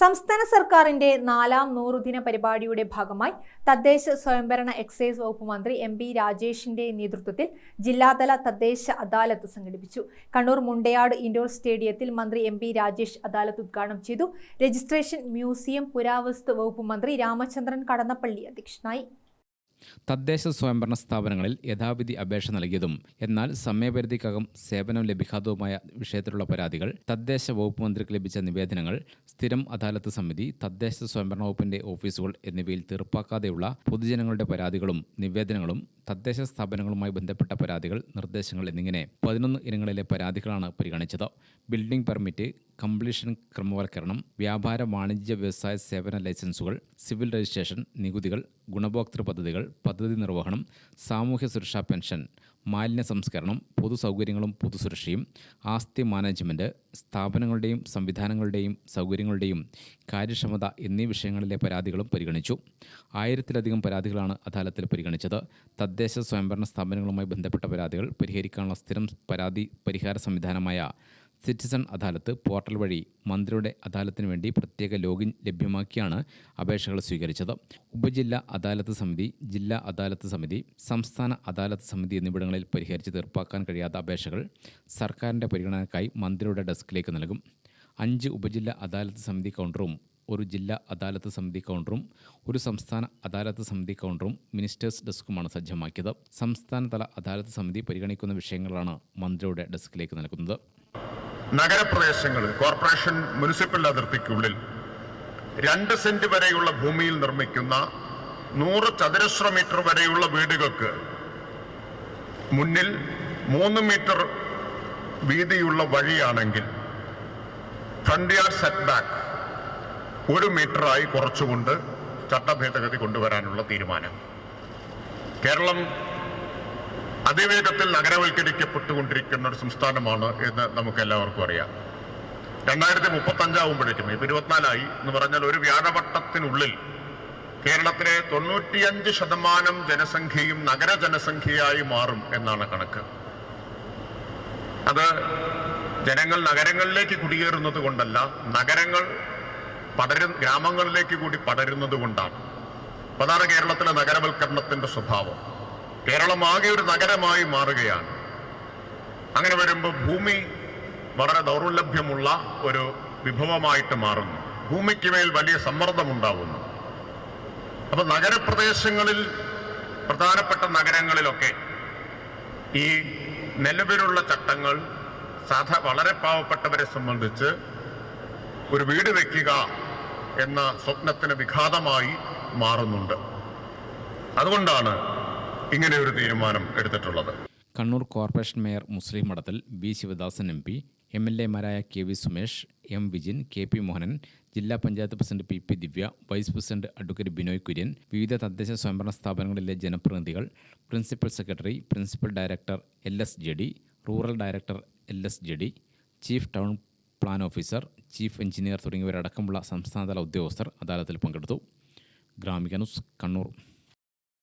സംസ്ഥാന സർക്കാരിന്റെ നാലാം നൂറുദിന പരിപാടിയുടെ ഭാഗമായി തദ്ദേശ സ്വയംഭരണ എക്സൈസ് വകുപ്പ് മന്ത്രി എം പി രാജേഷിന്റെ നേതൃത്വത്തിൽ ജില്ലാതല തദ്ദേശ അദാലത്ത് സംഘടിപ്പിച്ചു. കണ്ണൂർ മുണ്ടയാട് ഇൻഡോർ സ്റ്റേഡിയത്തിൽ മന്ത്രി എം പി രാജേഷ് അദാലത്ത് ഉദ്ഘാടനം ചെയ്തു. രജിസ്ട്രേഷൻ മ്യൂസിയം പുരാവസ്തു വകുപ്പ് മന്ത്രി രാമചന്ദ്രൻ കടന്നപ്പള്ളി അധ്യക്ഷനായി. തദ്ദേശ സ്വയംഭരണ സ്ഥാപനങ്ങളിൽ യഥാവിധി അപേക്ഷ നൽകിയതും എന്നാൽ സമയപരിധിക്കകം സേവനം ലഭിക്കാത്തതുമായ വിഷയത്തിലുള്ള പരാതികൾ തദ്ദേശ വകുപ്പ് മന്ത്രിക്ക് ലഭിച്ച നിവേദനങ്ങൾ സ്ഥിരം അദാലത്ത് സമിതി തദ്ദേശ സ്വയംഭരണ വകുപ്പിന്റെ ഓഫീസുകൾ എന്നിവയിൽ തീർപ്പാക്കാതെയുള്ള പൊതുജനങ്ങളുടെ പരാതികളും നിവേദനങ്ങളും തദ്ദേശ സ്ഥാപനങ്ങളുമായി ബന്ധപ്പെട്ട പരാതികൾ നിർദ്ദേശങ്ങൾ എന്നിങ്ങനെ പതിനൊന്ന് ഇനങ്ങളിലെ പരാതികളാണ് പരിഗണിച്ചത്. ബിൽഡിംഗ് പെർമിറ്റ് കംപ്ലീഷൻ ക്രമവൽക്കരണം വ്യാപാര വാണിജ്യ വ്യവസായ സേവന ലൈസൻസുകൾ സിവിൽ രജിസ്ട്രേഷൻ നികുതികൾ ഗുണഭോക്തൃ പദ്ധതികൾ പദ്ധതി നിർവഹണം സാമൂഹ്യ സുരക്ഷാ പെൻഷൻ മാലിന്യ സംസ്കരണം പൊതുസൗകര്യങ്ങളും പൊതുസുരക്ഷയും ആസ്തി മാനേജ്മെന്റ് സ്ഥാപനങ്ങളുടെയും സംവിധാനങ്ങളുടെയും സൗകര്യങ്ങളുടെയും കാര്യക്ഷമത എന്നീ വിഷയങ്ങളിലെ പരാതികളും പരിഗണിച്ചു. ആയിരത്തിലധികം പരാതികളാണ് അദാലത്തിൽ പരിഗണിച്ചത്. തദ്ദേശ സ്വയംഭരണ സ്ഥാപനങ്ങളുമായി ബന്ധപ്പെട്ട പരാതികൾ പരിഹരിക്കാനുള്ള സ്ഥിരം പരാതി പരിഹാര സംവിധാനമായ സിറ്റിസൺ അദാലത്ത് പോർട്ടൽ വഴി മന്ത്രിയുടെ അദാലത്തിന് വേണ്ടി പ്രത്യേക ലോഗിൻ ലഭ്യമാക്കിയാണ് അപേക്ഷകൾ സ്വീകരിച്ചത് ഉപജില്ലാ അദാലത്ത് സമിതി ജില്ലാ അദാലത്ത് സമിതി സംസ്ഥാന അദാലത്ത് സമിതി എന്നിവിടങ്ങളിൽ പരിഹരിച്ച് തീർപ്പാക്കാൻ കഴിയാത്ത അപേക്ഷകൾ സർക്കാരിന്റെ പരിഗണനക്കായി മന്ത്രിയുടെ ഡെസ്കിലേക്ക് നൽകും അഞ്ച് ഉപജില്ലാ അദാലത്ത് സമിതി കൗണ്ടറും ഒരു ജില്ലാ അദാലത്ത് സമിതി കൗണ്ടറും ഒരു സംസ്ഥാന അദാലത്ത് സമിതി കൗണ്ടറും മിനിസ്റ്റേഴ്സ് ഡെസ്കുമാണ് സജ്ജമാക്കിയത് സംസ്ഥാനതല അദാലത്ത് സമിതി പരിഗണിക്കുന്ന വിഷയങ്ങളാണ് മന്ത്രിയുടെ ഡെസ്കിലേക്ക് നൽകുന്നത് നഗരപ്രദേശങ്ങൾ കോർപ്പറേഷൻ മുനിസിപ്പൽ അതിർത്തിക്കുള്ളിൽ രണ്ട് സെന്റ് വരെയുള്ള ഭൂമിയിൽ നിർമ്മിക്കുന്ന നൂറ് ചതുരശ്ര മീറ്റർ വരെയുള്ള വീടുകൾക്ക് മുന്നിൽ മൂന്ന് മീറ്റർ വീതിയുള്ള വഴിയാണെങ്കിൽ ഫ്രണ്ട് യാർഡ് സെറ്റ് ബാക്ക് ഒരു മീറ്ററായി കുറച്ചുകൊണ്ട് ചട്ടഭേദഗതി കൊണ്ടുവരാനുള്ള തീരുമാനം. കേരളം അതിവേഗത്തിൽ നഗരവൽക്കരിക്കപ്പെട്ടുകൊണ്ടിരിക്കുന്ന ഒരു സംസ്ഥാനമാണ് എന്ന് നമുക്ക് എല്ലാവർക്കും അറിയാം. രണ്ടായിരത്തി മുപ്പത്തി അഞ്ചാവുമ്പോഴേക്കും ഇപ്പൊ ഇരുപത്തിനാലായി എന്ന് പറഞ്ഞാൽ ഒരു വ്യാഴവട്ടത്തിനുള്ളിൽ കേരളത്തിലെ തൊണ്ണൂറ്റിയഞ്ച് ശതമാനം ജനസംഖ്യയും നഗര ജനസംഖ്യയായി മാറും എന്നാണ് കണക്ക്. അത് ജനങ്ങൾ നഗരങ്ങളിലേക്ക് കുടിയേറുന്നത് കൊണ്ടല്ല നഗരങ്ങൾ പടരു ഗ്രാമങ്ങളിലേക്ക് കൂടി പടരുന്നത് കൊണ്ടാണ്. അതാണ് കേരളത്തിലെ നഗരവൽക്കരണത്തിന്റെ സ്വഭാവം. കേരളം ആകെ ഒരു നഗരമായി മാറുകയാണ്. അങ്ങനെ വരുമ്പോൾ ഭൂമി വളരെ ദൗർലഭ്യമുള്ള ഒരു വിഭവമായിട്ട് മാറുന്നു. ഭൂമിക്ക് മേൽ വലിയ സമ്മർദ്ദമുണ്ടാവുന്നു. അപ്പൊ നഗരപ്രദേശങ്ങളിൽ പ്രധാനപ്പെട്ട നഗരങ്ങളിലൊക്കെ ഈ നിലവിലുള്ള ചട്ടങ്ങൾ സാധ വളരെ പാവപ്പെട്ടവരെ സംബന്ധിച്ച് ഒരു വീട് വെക്കുക എന്ന സ്വപ്നത്തിന് വിഘാതമായി മാറുന്നുണ്ട്. അതുകൊണ്ടാണ് ഇങ്ങനെ ഒരു തീരുമാനം എടുത്തിട്ടുള്ളത്. Kannur corporation mayor Muslim Madathil V Sivadasan M P M L എമാരായ K V Sumesh M Vijin K P Mohanan ജില്ലാ panchayat president P P Divya vice president advocate Binoy Kurian വിവിധ തദ്ദേശ സ്വയംഭരണ സ്ഥാപനങ്ങളിലെ ജനപ്രതിനിധികൾ principal secretary principal director L S G D rural director L S G D chief town plan officer chief engineer തുടങ്ങിയവരടക്കമുള്ള സംസ്ഥാനതല ഉദ്യോഗസ്ഥർ അദാലത്തിൽ പങ്കെടുത്തു. ഗ്രാമിക ന്യൂസ് കണ്ണൂർ.